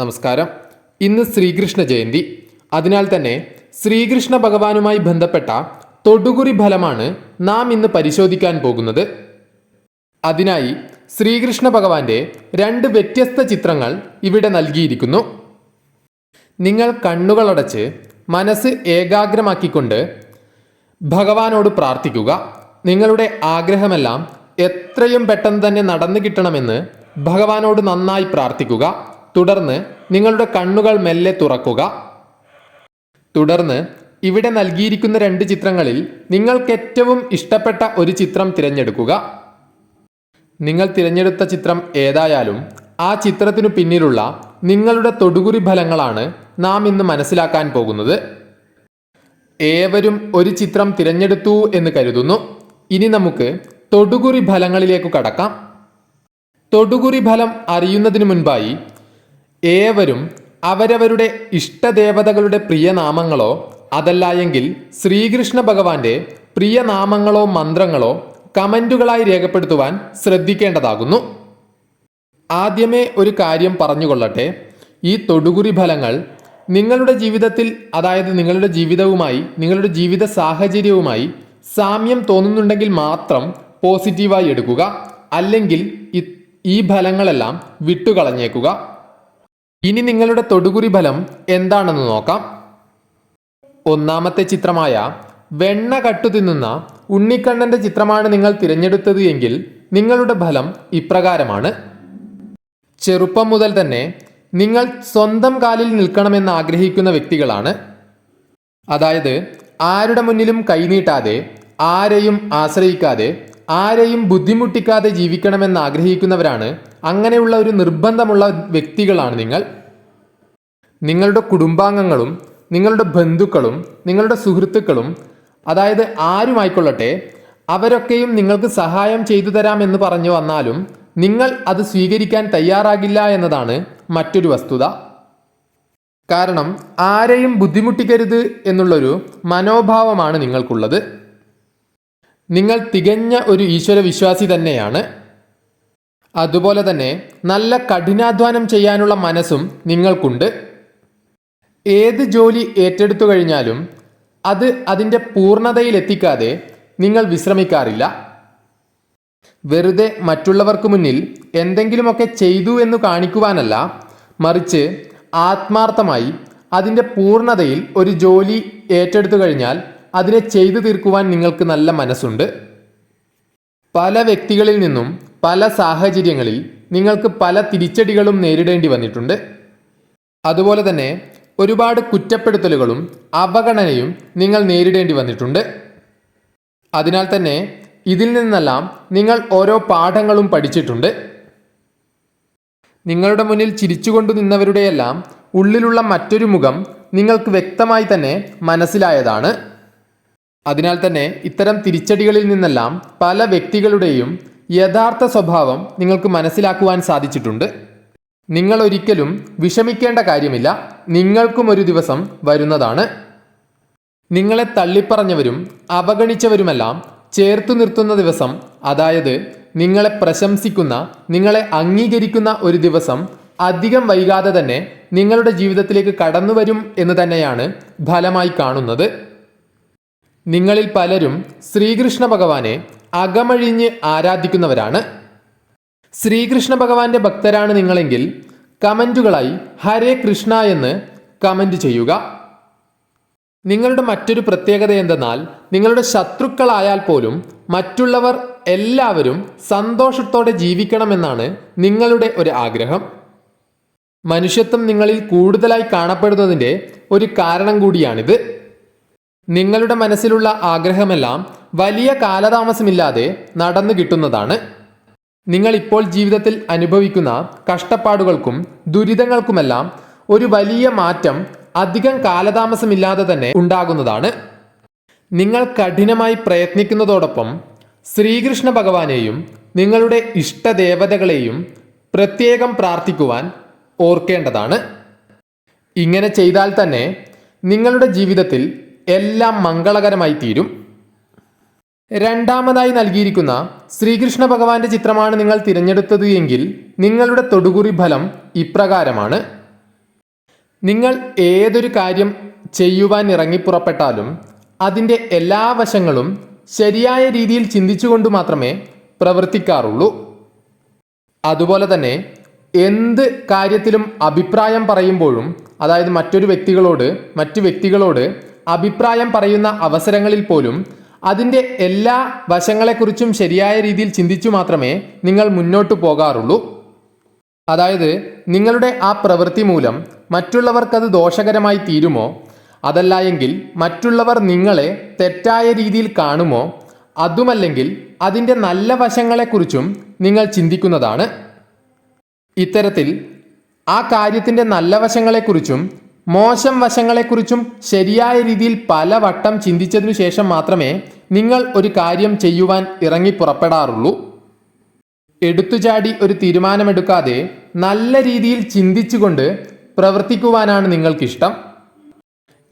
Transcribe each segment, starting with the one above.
നമസ്കാരം. ഇന്ന് ശ്രീകൃഷ്ണ ജയന്തി. അതിനാൽ തന്നെ ശ്രീകൃഷ്ണ ഭഗവാനുമായി ബന്ധപ്പെട്ട തൊടുകുറി ഫലമാണ് നാം ഇന്ന് പരിശോധിക്കാൻ പോകുന്നത്. അതിനായി ശ്രീകൃഷ്ണ ഭഗവാന്റെ രണ്ട് വ്യത്യസ്ത ചിത്രങ്ങൾ ഇവിടെ നൽകിയിരിക്കുന്നു. നിങ്ങൾ കണ്ണുകളടച്ച് മനസ്സ് ഏകാഗ്രമാക്കിക്കൊണ്ട് ഭഗവാനോട് പ്രാർത്ഥിക്കുക. നിങ്ങളുടെ ആഗ്രഹമെല്ലാം എത്രയും പെട്ടെന്ന് തന്നെ നടന്നു കിട്ടണമെന്ന് ഭഗവാനോട് നന്നായി പ്രാർത്ഥിക്കുക. തുടർന്ന് നിങ്ങളുടെ കണ്ണുകൾ മെല്ലെ തുറക്കുക. തുടർന്ന് ഇവിടെ നൽകിയിരിക്കുന്ന രണ്ട് ചിത്രങ്ങളിൽ നിങ്ങൾക്ക് ഏറ്റവും ഇഷ്ടപ്പെട്ട ഒരു ചിത്രം തിരഞ്ഞെടുക്കുക. നിങ്ങൾ തിരഞ്ഞെടുത്ത ചിത്രം ഏതായാലും ആ ചിത്രത്തിനു പിന്നിലുള്ള നിങ്ങളുടെ തൊടുകുറി ഫലങ്ങളാണ് നാം ഇന്ന് മനസ്സിലാക്കാൻ പോകുന്നത്. ഏവരും ഒരു ചിത്രം തിരഞ്ഞെടുത്തു എന്ന് കരുതുന്നു. ഇനി നമുക്ക് തൊടുകുറി ഫലങ്ങളിലേക്ക് കടക്കാം. തൊടുകുറി ഫലം അറിയുന്നതിന് മുൻപായി ഏവരും അവരവരുടെ ഇഷ്ടദേവതകളുടെ പ്രിയനാമങ്ങളോ അതല്ല എങ്കിൽ ശ്രീകൃഷ്ണ ഭഗവാന്റെ പ്രിയനാമങ്ങളോ മന്ത്രങ്ങളോ കമന്റുകളായി രേഖപ്പെടുത്തുവാൻ ശ്രദ്ധിക്കേണ്ടതാകുന്നു. ആദ്യമേ ഒരു കാര്യം പറഞ്ഞുകൊള്ളട്ടെ. ഈ തൊടുകുറി ഫലങ്ങൾ നിങ്ങളുടെ ജീവിതത്തിൽ അതായത് നിങ്ങളുടെ ജീവിതവുമായി നിങ്ങളുടെ ജീവിത സാഹചര്യവുമായി സാമ്യം തോന്നുന്നുണ്ടെങ്കിൽ മാത്രം പോസിറ്റീവായി എടുക്കുക. അല്ലെങ്കിൽ ഈ ഫലങ്ങളെല്ലാം വിട്ടുകളഞ്ഞേക്കുക. ഇനി നിങ്ങളുടെ തൊടുകുറി ഫലം എന്താണെന്ന് നോക്കാം. ഒന്നാമത്തെ ചിത്രമായ വെണ്ണ കട്ടു തിന്നുന്ന ഉണ്ണിക്കണ്ണന്റെ ചിത്രമാണ് നിങ്ങൾ തിരഞ്ഞെടുത്തത് എങ്കിൽ നിങ്ങളുടെ ഫലം ഇപ്രകാരമാണ്. ചെറുപ്പം മുതൽ തന്നെ നിങ്ങൾ സ്വന്തം കാലിൽ നിൽക്കണമെന്ന് ആഗ്രഹിക്കുന്ന വ്യക്തികളാണ്. അതായത് ആരുടെ മുന്നിലും കൈനീട്ടാതെ ആരെയും ആശ്രയിക്കാതെ ആരെയും ബുദ്ധിമുട്ടിക്കാതെ ജീവിക്കണമെന്ന് ആഗ്രഹിക്കുന്നവരാണ് അങ്ങനെയുള്ള ഒരു നിർബന്ധമുള്ള വ്യക്തികളാണ് നിങ്ങൾ. നിങ്ങളുടെ കുടുംബാംഗങ്ങളും നിങ്ങളുടെ ബന്ധുക്കളും നിങ്ങളുടെ സുഹൃത്തുക്കളും അതായത് ആരുമായിക്കൊള്ളട്ടെ അവരൊക്കെയും നിങ്ങൾക്ക് സഹായം ചെയ്തു എന്ന് പറഞ്ഞു വന്നാലും നിങ്ങൾ അത് സ്വീകരിക്കാൻ തയ്യാറാകില്ല എന്നതാണ് മറ്റൊരു വസ്തുത. കാരണം ആരെയും ബുദ്ധിമുട്ടിക്കരുത് എന്നുള്ളൊരു മനോഭാവമാണ് നിങ്ങൾക്കുള്ളത്. നിങ്ങൾ തികഞ്ഞ ഒരു ഈശ്വര വിശ്വാസി തന്നെയാണ്. അതുപോലെ തന്നെ നല്ല കഠിനാധ്വാനം ചെയ്യാനുള്ള മനസ്സും നിങ്ങൾക്കുണ്ട്. ഏത് ജോലി ഏറ്റെടുത്തു കഴിഞ്ഞാലും അത് അതിന്റെ പൂർണതയിലെത്തിക്കാതെ നിങ്ങൾ വിശ്രമിക്കാറില്ല. വെറുതെ മറ്റുള്ളവർക്ക് മുന്നിൽ എന്തെങ്കിലുമൊക്കെ ചെയ്തു എന്ന് കാണിക്കുവാനല്ല മറിച്ച് ആത്മാർത്ഥമായി അതിന്റെ പൂർണതയിൽ ഒരു ജോലി ഏറ്റെടുത്തു കഴിഞ്ഞാൽ അതിനെ ചെയ്തു തീർക്കുവാൻ നിങ്ങൾക്ക് നല്ല മനസ്സുണ്ട്. പല വ്യക്തികളിൽ നിന്നും പല സാഹചര്യങ്ങളിൽ നിങ്ങൾക്ക് പല തിരിച്ചടികളും നേരിടേണ്ടി വന്നിട്ടുണ്ട്. അതുപോലെ തന്നെ ഒരുപാട് കുറ്റപ്പെടുത്തലുകളും അവഗണനയും നിങ്ങൾ നേരിടേണ്ടി വന്നിട്ടുണ്ട്. അതിനാൽ തന്നെ ഇതിൽ നിന്നെല്ലാം നിങ്ങൾ ഓരോ പാഠങ്ങളും പഠിച്ചിട്ടുണ്ട്. നിങ്ങളുടെ മുന്നിൽ ചിരിച്ചുകൊണ്ടു നിന്നവരുടെയെല്ലാം ഉള്ളിലുള്ള മറ്റൊരു മുഖം നിങ്ങൾക്ക് വ്യക്തമായി തന്നെ മനസ്സിലായതാണ്. അതിനാൽ തന്നെ ഇത്തരം തിരിച്ചടികളിൽ നിന്നെല്ലാം പല വ്യക്തികളുടെയും യഥാർത്ഥ സ്വഭാവം നിങ്ങൾക്ക് മനസ്സിലാക്കുവാൻ സാധിച്ചിട്ടുണ്ട്. നിങ്ങൾ ഒരിക്കലും വിഷമിക്കേണ്ട കാര്യമില്ല. നിങ്ങൾക്കും ഒരു ദിവസം വരുന്നതാണ്. നിങ്ങളെ തള്ളിപ്പറഞ്ഞവരും അവഗണിച്ചവരുമെല്ലാം ചേർത്തു നിർത്തുന്ന ദിവസം അതായത് നിങ്ങളെ പ്രശംസിക്കുന്ന നിങ്ങളെ അംഗീകരിക്കുന്ന ഒരു ദിവസം അധികം വൈകാതെ തന്നെ നിങ്ങളുടെ ജീവിതത്തിലേക്ക് കടന്നു വരും എന്ന് തന്നെയാണ് ഫലമായി കാണുന്നത്. നിങ്ങളിൽ പലരും ശ്രീകൃഷ്ണ ഭഗവാനെ അകമഴിഞ്ഞ് ആരാധിക്കുന്നവരാണ്. ശ്രീകൃഷ്ണ ഭഗവാന്റെ ഭക്തരാണ് നിങ്ങളെങ്കിൽ കമന്റുകളായി ഹരേ കൃഷ്ണ എന്ന് കമന്റ് ചെയ്യുക. നിങ്ങളുടെ മറ്റൊരു പ്രത്യേകത എന്തെന്നാൽ നിങ്ങളുടെ ശത്രുക്കളായാൽ പോലും മറ്റുള്ളവർ എല്ലാവരും സന്തോഷത്തോടെ ജീവിക്കണമെന്നാണ് നിങ്ങളുടെ ഒരു ആഗ്രഹം. മനുഷ്യത്വം നിങ്ങളിൽ കൂടുതലായി കാണപ്പെടുന്നതിന്റെ ഒരു കാരണം കൂടിയാണിത്. നിങ്ങളുടെ മനസ്സിലുള്ള ആഗ്രഹമെല്ലാം വലിയ കാലതാമസമില്ലാതെ നടന്നു കിട്ടുന്നതാണ്. നിങ്ങൾ ഇപ്പോൾ ജീവിതത്തിൽ അനുഭവിക്കുന്ന കഷ്ടപ്പാടുകൾക്കും ദുരിതങ്ങൾക്കുമെല്ലാം ഒരു വലിയ മാറ്റം അധികം കാലതാമസമില്ലാതെ തന്നെ ഉണ്ടാകുന്നതാണ്. നിങ്ങൾ കഠിനമായി പ്രയത്നിക്കുന്നതോടൊപ്പം ശ്രീകൃഷ്ണ ഭഗവാനെയും നിങ്ങളുടെ ഇഷ്ടദേവതകളെയും പ്രത്യേകം പ്രാർത്ഥിക്കുവാൻ ഓർക്കേണ്ടതാണ്. ഇങ്ങനെ ചെയ്താൽ തന്നെ നിങ്ങളുടെ ജീവിതത്തിൽ എല്ലാം മംഗളകരമായി തീരും. രണ്ടാമതായി നൽകിയിരിക്കുന്ന ശ്രീകൃഷ്ണ ഭഗവാന്റെ ചിത്രമാണ് നിങ്ങൾ തിരഞ്ഞെടുത്തത് എങ്കിൽ നിങ്ങളുടെ തൊടുകുറി ഫലം ഇപ്രകാരമാണ്. നിങ്ങൾ ഏതൊരു കാര്യം ചെയ്യുവാൻ ഇറങ്ങിപ്പുറപ്പെട്ടാലും അതിന്റെ എല്ലാ വശങ്ങളും ശരിയായ രീതിയിൽ ചിന്തിച്ചുകൊണ്ട് മാത്രമേ പ്രവർത്തിക്കാറുള്ളൂ. അതുപോലെ തന്നെ എന്ത് കാര്യത്തിലും അഭിപ്രായം പറയുമ്പോഴും അതായത് മറ്റൊരു വ്യക്തികളോട് മറ്റു വ്യക്തികളോട് അഭിപ്രായം പറയുന്ന അവസരങ്ങളിൽ പോലും അതിന്റെ എല്ലാ വശങ്ങളെക്കുറിച്ചും ശരിയായ രീതിയിൽ ചിന്തിച്ചു മാത്രമേ നിങ്ങൾ മുന്നോട്ട് പോകാറുള്ളൂ. അതായത് നിങ്ങളുടെ ആ പ്രവൃത്തി മൂലം മറ്റുള്ളവർക്കത് ദോഷകരമായി തീരുമോ? അതല്ല എങ്കിൽ മറ്റുള്ളവർ നിങ്ങളെ തെറ്റായ രീതിയിൽ കാണുമോ? അതുമല്ലെങ്കിൽ അതിന്റെ നല്ല വശങ്ങളെക്കുറിച്ചും നിങ്ങൾ ചിന്തിക്കുന്നതാണ്. ഇത്തരത്തിൽ ആ കാര്യത്തിന്റെ നല്ല വശങ്ങളെക്കുറിച്ചും മോശം വശങ്ങളെക്കുറിച്ചും ശരിയായ രീതിയിൽ പലവട്ടം ചിന്തിച്ചതിനു ശേഷം മാത്രമേ നിങ്ങൾ ഒരു കാര്യം ചെയ്യുവാൻ ഇറങ്ങി പുറപ്പെടാറുള്ളൂ. എടുത്തുചാടി ഒരു തീരുമാനമെടുക്കാതെ നല്ല രീതിയിൽ ചിന്തിച്ചുകൊണ്ട് പ്രവർത്തിക്കുവാനാണ് നിങ്ങൾക്കിഷ്ടം.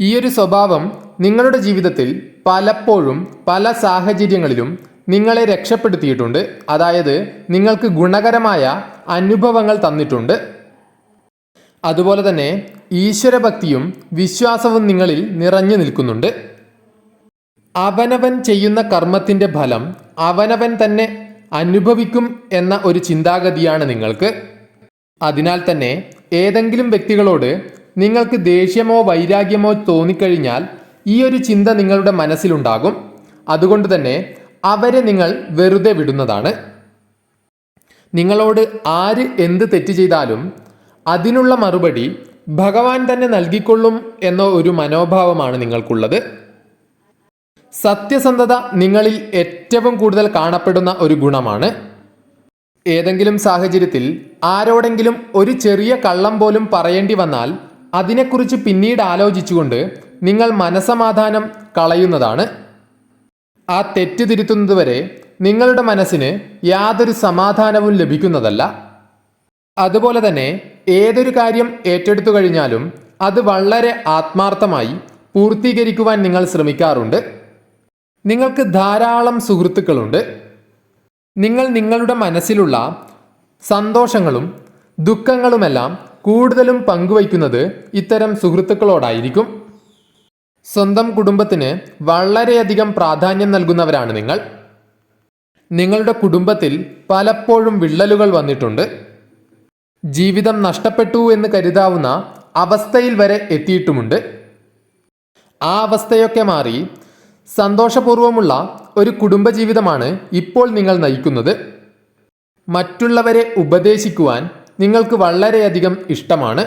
ഈ ഒരു സ്വഭാവം നിങ്ങളുടെ ജീവിതത്തിൽ പലപ്പോഴും പല സാഹചര്യങ്ങളിലും നിങ്ങളെ രക്ഷപ്പെടുത്തിയിട്ടുണ്ട്. അതായത് നിങ്ങൾക്ക് ഗുണകരമായ അനുഭവങ്ങൾ തന്നിട്ടുണ്ട്. അതുപോലെ തന്നെ ഈശ്വരഭക്തിയും വിശ്വാസവും നിങ്ങളിൽ നിറഞ്ഞു നിൽക്കുന്നുണ്ട്. അവനവൻ ചെയ്യുന്ന കർമ്മത്തിന്റെ ഫലം അവനവൻ തന്നെ അനുഭവിക്കും എന്ന ഒരു ചിന്താഗതിയാണ് നിങ്ങൾക്ക്. അതിനാൽ തന്നെ ഏതെങ്കിലും വ്യക്തികളോട് നിങ്ങൾക്ക് ദേഷ്യമോ വൈരാഗ്യമോ തോന്നിക്കഴിഞ്ഞാൽ ഈ ഒരു ചിന്ത നിങ്ങളുടെ മനസ്സിലുണ്ടാകും. അതുകൊണ്ട് തന്നെ അവരെ നിങ്ങൾ വെറുതെ വിടുന്നതാണ്. നിങ്ങളോട് ആര് എന്ത് തെറ്റ് ചെയ്താലും അതിനുള്ള മറുപടി ഭഗവാൻ തന്നെ നൽകിക്കൊള്ളും എന്ന ഒരു മനോഭാവമാണ് നിങ്ങൾക്കുള്ളത്. സത്യസന്ധത നിങ്ങളിൽ ഏറ്റവും കൂടുതൽ കാണപ്പെടുന്ന ഒരു ഗുണമാണ്. ഏതെങ്കിലും സാഹചര്യത്തിൽ ആരോടെങ്കിലും ഒരു ചെറിയ കള്ളം പോലും പറയേണ്ടി വന്നാൽ അതിനെക്കുറിച്ച് പിന്നീട് ആലോചിച്ചുകൊണ്ട് നിങ്ങൾ മനസമാധാനം കളയുന്നതാണ്. ആ തെറ്റ് തിരുത്തുന്നതുവരെ നിങ്ങളുടെ മനസ്സിന് യാതൊരു സമാധാനവും ലഭിക്കുന്നതല്ല. അതുപോലെ തന്നെ ഏതൊരു കാര്യം ഏറ്റെടുത്തു കഴിഞ്ഞാലും അത് വളരെ ആത്മാർത്ഥമായി പൂർത്തീകരിക്കുവാൻ നിങ്ങൾ ശ്രമിക്കാറുണ്ട്. നിങ്ങൾക്ക് ധാരാളം സുഹൃത്തുക്കളുണ്ട്. നിങ്ങൾ നിങ്ങളുടെ മനസ്സിലുള്ള സന്തോഷങ്ങളും ദുഃഖങ്ങളുമെല്ലാം കൂടുതലും പങ്കുവയ്ക്കുന്നത് ഇത്തരം സുഹൃത്തുക്കളോടായിരിക്കും. സ്വന്തം കുടുംബത്തിന് വളരെയധികം പ്രാധാന്യം നൽകുന്നവരാണ് നിങ്ങൾ. നിങ്ങളുടെ കുടുംബത്തിൽ പലപ്പോഴും വിള്ളലുകൾ വന്നിട്ടുണ്ട്. ജീവിതം നഷ്ടപ്പെട്ടു എന്ന് കരുതാവുന്ന അവസ്ഥയിൽ വരെ എത്തിയിട്ടുമുണ്ട്. ആ അവസ്ഥയൊക്കെ മാറി സന്തോഷപൂർവമുള്ള ഒരു കുടുംബജീവിതമാണ് ഇപ്പോൾ നിങ്ങൾ നയിക്കുന്നത്. മറ്റുള്ളവരെ ഉപദേശിക്കുവാൻ നിങ്ങൾക്ക് വളരെയധികം ഇഷ്ടമാണ്.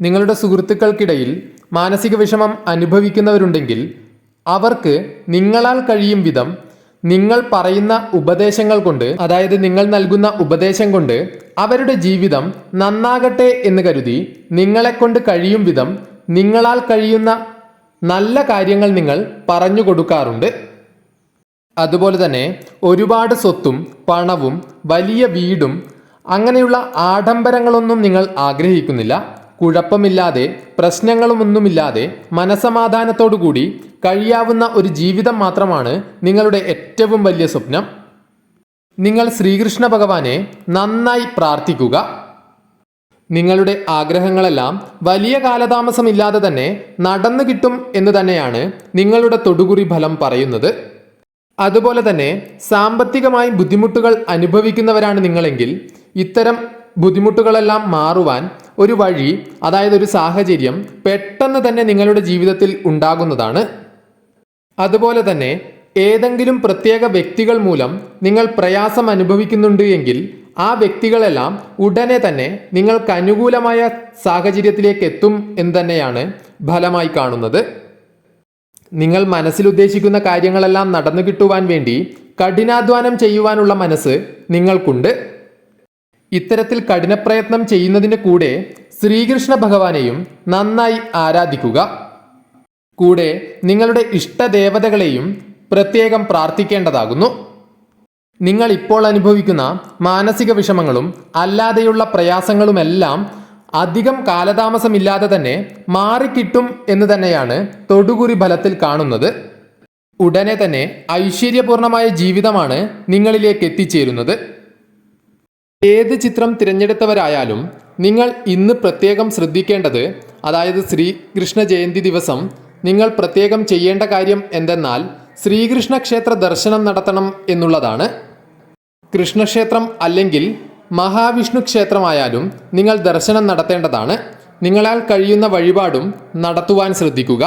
നിങ്ങളുടെ സുഹൃത്തുക്കൾക്കിടയിൽ മാനസിക വിഷമം അനുഭവിക്കുന്നവരുണ്ടെങ്കിൽ അവർക്ക് നിങ്ങളാൽ കഴിയും വിധം നിങ്ങൾ പറയുന്ന ഉപദേശങ്ങൾ കൊണ്ട് അതായത് നിങ്ങൾ നൽകുന്ന ഉപദേശം കൊണ്ട് അവരുടെ ജീവിതം നന്നാകട്ടെ എന്ന് കരുതി നിങ്ങളെക്കൊണ്ട് കഴിയും വിധം നിങ്ങളാൽ കഴിയുന്ന നല്ല കാര്യങ്ങൾ നിങ്ങൾ പറഞ്ഞു കൊടുക്കാറുണ്ട്. അതുപോലെ തന്നെ ഒരുപാട് സ്വത്തും പണവും വലിയ വീടും അങ്ങനെയുള്ള ആഡംബരങ്ങളൊന്നും നിങ്ങൾ ആഗ്രഹിക്കുന്നില്ല. കുഴപ്പമില്ലാതെ പ്രശ്നങ്ങളുമൊന്നുമില്ലാതെ മനസമാധാനത്തോടുകൂടി കഴിയാവുന്ന ഒരു ജീവിതം മാത്രമാണ് നിങ്ങളുടെ ഏറ്റവും വലിയ സ്വപ്നം. നിങ്ങൾ ശ്രീകൃഷ്ണ ഭഗവാനെ നന്നായി പ്രാർത്ഥിക്കുക. നിങ്ങളുടെ ആഗ്രഹങ്ങളെല്ലാം വലിയ കാലതാമസമില്ലാതെ തന്നെ നടന്നു കിട്ടും എന്ന് തന്നെയാണ് നിങ്ങളുടെ തൊടുകുറി ഫലം പറയുന്നത്. അതുപോലെ തന്നെ സാമ്പത്തികമായി ബുദ്ധിമുട്ടുകൾ അനുഭവിക്കുന്നവരാണ് നിങ്ങളെങ്കിൽ ഇത്തരം ബുദ്ധിമുട്ടുകളെല്ലാം മാറുവാൻ ഒരു വഴി അതായത് ഒരു സാഹചര്യം പെട്ടെന്ന് തന്നെ നിങ്ങളുടെ ജീവിതത്തിൽ ഉണ്ടാകുന്നതാണ്. അതുപോലെ തന്നെ ഏതെങ്കിലും പ്രത്യേക വ്യക്തികൾ മൂലം നിങ്ങൾ പ്രയാസം അനുഭവിക്കുന്നുണ്ട് എങ്കിൽ ആ വ്യക്തികളെല്ലാം ഉടനെ തന്നെ നിങ്ങൾക്ക് അനുകൂലമായ സാഹചര്യത്തിലേക്ക് എത്തും എന്ന് തന്നെയാണ് ഫലമായി കാണുന്നത്. നിങ്ങൾ മനസ്സിൽ ഉദ്ദേശിക്കുന്ന കാര്യങ്ങളെല്ലാം നടന്നു കിട്ടുവാൻ വേണ്ടി കഠിനാധ്വാനം ചെയ്യുവാനുള്ള മനസ്സ് നിങ്ങൾക്കുണ്ട്. ഇത്തരത്തിൽ കഠിനപ്രയത്നം ചെയ്യുന്നതിന് കൂടെ ശ്രീകൃഷ്ണ ഭഗവാനെയും നന്നായി ആരാധിക്കുക. കൂടെ നിങ്ങളുടെ ഇഷ്ടദേവതകളെയും പ്രത്യേകം പ്രാർത്ഥിക്കേണ്ടതാകുന്നു. നിങ്ങൾ ഇപ്പോൾ അനുഭവിക്കുന്ന മാനസിക വിഷമങ്ങളും അല്ലാതെയുള്ള പ്രയാസങ്ങളുമെല്ലാം അധികം കാലതാമസമില്ലാതെ തന്നെ മാറിക്കിട്ടും എന്ന് തന്നെയാണ് തൊടുകുറി ഫലത്തിൽ കാണുന്നത്. ഉടനെ തന്നെ ഐശ്വര്യപൂർണമായ ജീവിതമാണ് നിങ്ങളിലേക്ക് എത്തിച്ചേരുന്നത്. ഏത് ചിത്രം തിരഞ്ഞെടുത്തവരായാലും നിങ്ങൾ ഇന്ന് പ്രത്യേകം ശ്രദ്ധിക്കേണ്ടത് അതായത് ശ്രീകൃഷ്ണ ജയന്തി ദിവസം നിങ്ങൾ പ്രത്യേകം ചെയ്യേണ്ട കാര്യം എന്തെന്നാൽ ശ്രീകൃഷ്ണ ക്ഷേത്ര ദർശനം നടത്തണം എന്നുള്ളതാണ്. കൃഷ്ണക്ഷേത്രം അല്ലെങ്കിൽ മഹാവിഷ്ണു ക്ഷേത്രമായാലും നിങ്ങൾ ദർശനം നടത്തേണ്ടതാണ്. നിങ്ങളാൽ കഴിയുന്ന വഴിപാടും നടത്തുവാൻ ശ്രദ്ധിക്കുക.